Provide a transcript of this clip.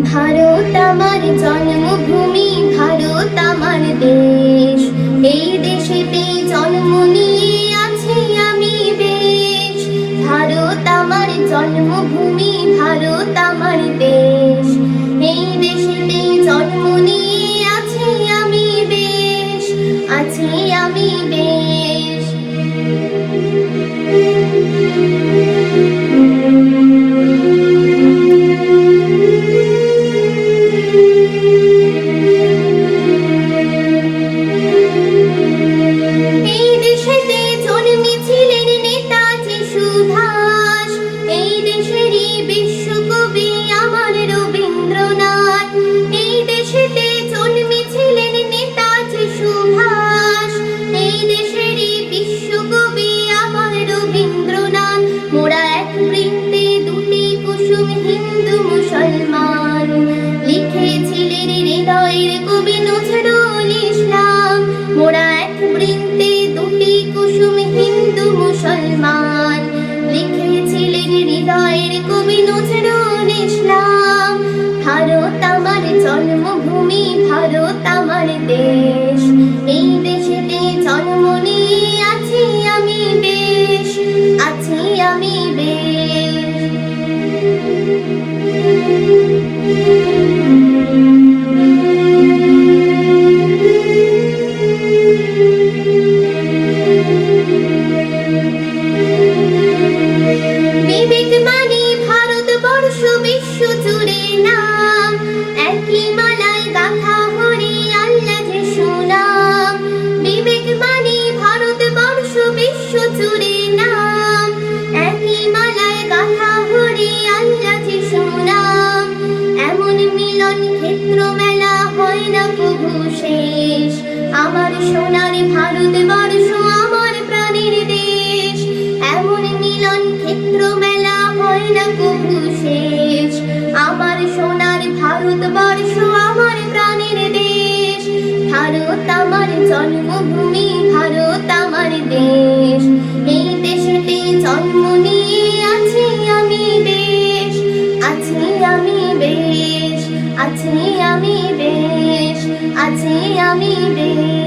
ভারত আমার জন্মভূমি, ভারত আমার দেশ। এই দেশেতে জন্ম নিয়ে আছি আমি বেশ। ভারত আমার জন্মভূমি, ভারত আমার মুসলমান। লিখেছিলেন হৃদয়ের কবি নজরুল ইসলাম, মোরা এক বৃন্তে দুটি কুসুম হিন্দু মুসলমান। লিখেছিলেন হৃদয়ের কবি নজরুল ইসলাম, ভারত আমার জন্মভূমি, ভারত আমার দেশ। এই দেশেতে জন্ম নিয়ে আছি আমি বেশ, আছি আমি বেশ। Música শেষ। আমার সোনার ভারতবর্ষ আমার প্রাণের দেশ। এমন মিলন ক্ষেত্র মেলা হয় না কবু শেষ। আমার সোনার ভারতবর্ষ আমার প্রাণের দেশ। ভারত আমার জন্মভূমি, ভারত আমার দেশ। এই দেশেতে জন্ম নিয়ে আছি আমি বেশ আছি আমি বেশ আছি আমি বেশ আছি আমি বেশ